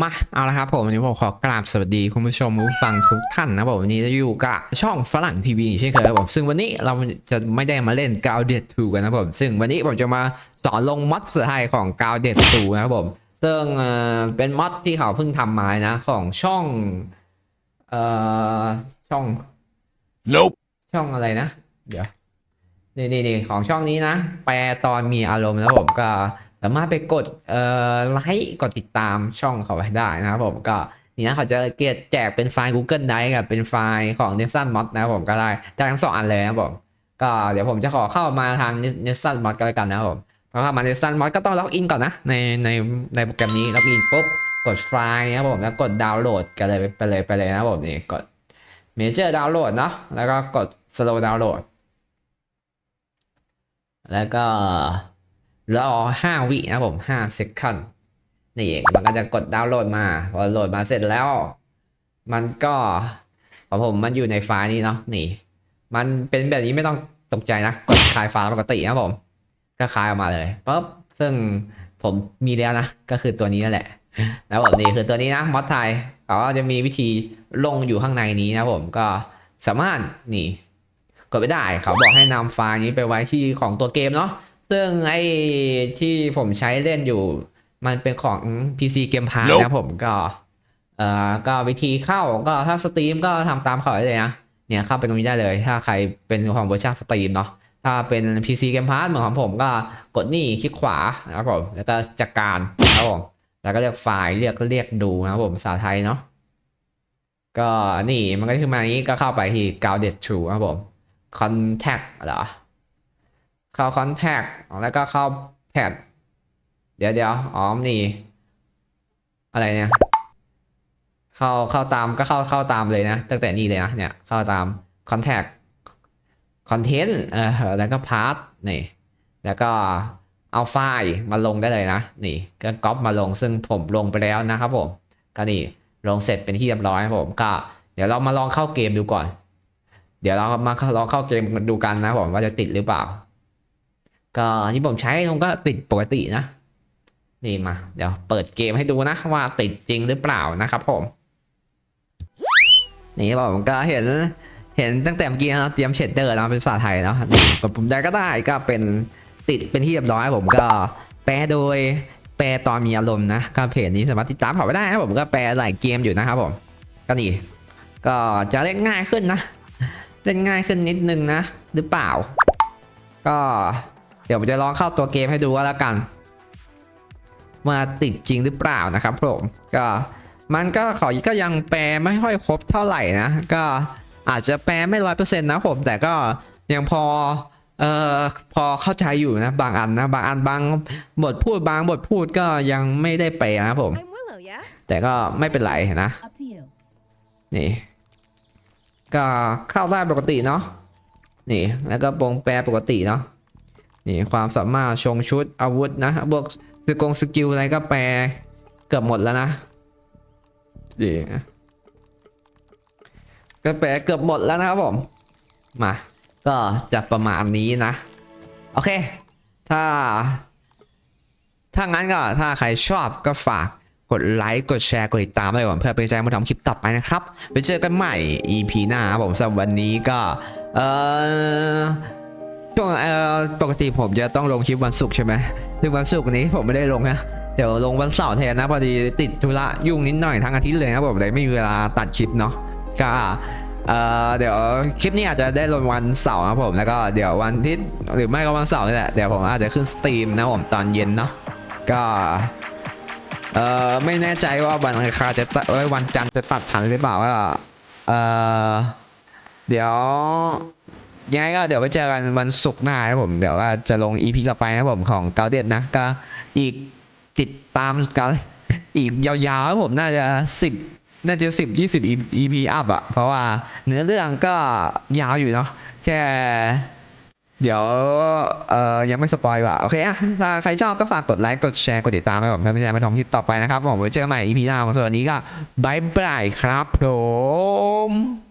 มาเอาละครับผมวันนี้ผมขอกราบสวัสดีคุณผู้ชมผู้ฟังทุกท่านนะครับผมวันนี้จะอยู่กับช่องฝรั่งทีวีเช่นเคยครับผมซึ่งวันนี้เราจะไม่ได้มาเล่นกาวเด็ดทูกันนะครับผมซึ่งวันนี้ผมจะมาสอนลงมอดภาษาไทยของกาวเด็ดทูนะครับผมซึ่งเอ่อเป็นมอดที่เขาเพิ่งทำมานะของช่องเอ่อช่อง Nope. ช่องอะไรนะ เดี๋ยวนี่นี่นี่ของช่องนี้นะแปลตอนมีอารมณ์แล้วผมก็ สามารถไปกดเอ่อไลค์กดติดตามช่องเขาไว้ได้นะครับผมก็นี่นะเขาจะเกียแจกเป็นไฟล์ Google Drive กับเป็นไฟล์ของ n e s u n Mod นะครับผมก็ได้ได้ทั้งสองอันเลยนะครับผมก็เดี๋ยวผมจะขอเข้ามาทาง n e s u n Mod ก็แล้วกันนะครับผมพราะว่ามา n e s u n Mod ก็ต้องล็อกอินก่อนนะในในในโปรแกรมนี้ล็อกอินปุ๊บกดไฟล์นะครับผมแล้วกดดาวน์โหลดกันเลยไปเลยไปเลยนะครับผมนี่กดเมเจอร์ดาวน์โหลดเนาะแล้วก็กด slow ดาวน์โหลดแล้วก็ รอ5วินะผม5 second นี่มันก็จะกดดาวน์โหลดมาพอโหลดมาเสร็จแล้ว มันก็ของผมมันอยู่ในไฟล์นี้เนาะนี่ มันเป็นแบบนี้ไม่ต้องตกใจนะกดคลายไฟล์ปกตินะผมก็คลายออกมาเลยปุ๊บซึ่งผมมีแล้วนะ ก็คือตัวนี้นั่นแหละแล้วผมนี่คือตัวนี้นะมอดไทยเขาจะมีวิธีลงอยู่ข้างในนี้นะผมก็สามารถนี่ กดไปได้เขาบอกให้นำไฟล์นี้ไปไว้ที่ของตัวเกมเนาะ ซึ่งไอ้ที่ผมใช้เล่นอยู่ มันเป็นของ PC เกมพา Nope นะผมก็ เอ่อก็วิธีเข้าก็ถ้าสตรีมก็ทำตามเขาได้เลยนะเนี่ยเข้าไปตรงนี้ได้เลย ถ้าใครเป็นของเวอร์ชันสตรีมเนาะถ้าเป็น PC เกมพาเหมือนของผมก็กดนี่คลิกขวานะครับผมแล้วก็จัดการนะครับผมแล้วก็เลือกไฟล์เรียกเรียกดูนะครับผมภาษาไทยเนาะก็นี่มันก็ขึ้นมาอย่างนี้ก็เข้าไปที่ grounded true นะครับผม contact เหรอ เข้า contact แล้วก็เข้า pad เดี๋ยวเดี๋ยวอ๋อนี่อะไรเนี่ย เข้าเข้าตามก็เข้าเข้าตามเลยนะ ตั้งแต่นี่เลยนะเนี่ยเข้าตาม contact content เออแล้วก็ path นี่แล้วก็เอาไฟล์มาลงได้เลยนะ นี่ก็ก๊อปมาลงซึ่งผมลงไปแล้วนะครับผมก็นี่ลงเสร็จเป็นที่เรียบร้อยครับผมก็ เดี๋ยวเรามาลองเข้าเกมดูก่อน เดี๋ยวเรามาลองเข้าเกมดูกันนะผมว่าจะติดหรือเปล่า ก็ที่ผมใช้มันก็ติดปกตินะ นี่มา เดี๋ยวเปิดเกมให้ดูนะว่าติดจริงหรือเปล่านะครับผม นี่ผมก็เห็นเห็นตั้งแต่เมื่อกี้นะเตรียมเชดเดอร์นะเป็นภาษาไทยเนาะกดปุ่มใดก็ได้ก็เป็นติดเป็นที่เรียบร้อยผมก็แปลโดยแปลตอนมีอารมณ์นะก็เพจนี้สามารถติดตามเขาไปได้นะผมก็แปลหลายเกมอยู่นะครับผมก็นี่ก็จะเล่นง่ายขึ้นนะ เล่นง่ายขึ้นนิดนึงนะ หรือเปล่า ก็ เดี๋ยวผมจะลองเข้าตัวเกมให้ดูว่าแล้วกันว่าติดจริงหรือเปล่านะครับผมก็มันก็ขอก็ยังแปลไม่ค่อยครบเท่าไหร่นะ ก็อาจจะแปลไม่ร้อยเปอร์เซ็นต์นะผมแต่ก็ยังพอเอ่อพอเข้าใจอยู่นะ บางอันนะ บางอันบางบทพูดบางบทพูดก็ยังไม่ได้แปลนะครับผม I'm Willow, yeah? แต่ก็ไม่เป็นไรนะ Up to you. นี่ ก็เข้าได้ปกติเนาะนี่แล้วก็ปรงแปรปกติเนาะ นี่ความสามารถชงชุดอาวุธนะบวกสกงสกิลอะไรก็แปลเกือบหมดแล้วนะนี่ก็แปลเกือบหมดแล้วนะครับผม มา ก็จะประมาณนี้นะ โอเค ถ้า ถ้างั้นก็ถ้าใครชอบก็ฝากกดไลค์ กดแชร์ กดติดตามด้วยก่อนเพื่อเป็นใจมาทำคลิปต่อไปนะครับไว้เจอกันใหม่ EP หน้าครับผมสำหรับวันนี้ก็ เออ กติผมจะต้องลงคลิปวันศุกร์ใช่ไหมซึ่งวันศุกร์นี้ผมไม่ได้ลงนะเดี๋ยวลงวันเสาร์แทนนะพอดีติดธุระยุ่งนิดหน่อยทั้งอาทิตย์เลยนะผมเลยไม่มีเวลาตัดคลิปเนาะก็เอ่อเดี๋ยวคลิปนี้อาจจะได้ลงวันเสาร์นะผมแล้วก็เดี๋ยววันอาทิตย์หรือไม่ก็วันเสาร์นี่แหละเดี๋ยวผมอาจจะขึ้นสตรีมนะผมตอนเย็นเนาะก็เอ่อไม่แน่ใจว่าวันอังคารจะตัดวันจันทร์จะตัดทันหรือเปล่าว่าเอ่อเดี๋ยว ยังไงก็เดี๋ยวไปเจอกันวันศุกร์หน้าครับผม เดี๋ยวว่าจะลง EP ต่อไปนะผมของเกาเด็ดนะ ก็อีกติดตามกันอีกยาวๆครับผมน่าจะสิบน่าจะสิบยี่สิบ EP อัพอะเพราะว่าเนื้อเรื่องก็ยาวอยู่เนาะแค่เดี๋ยวเอ่อยังไม่สปอยว่ะโอเคอะถ้าใครชอบก็ฝากกดไลค์กดแชร์กดติดตามให้ผมเพื่อไม่ให้ไม่ทำคลิปต่อไปนะครับผมไว้เจอกันใหม่ EP หน้าของส่วนนี้ก็บายบายครับผม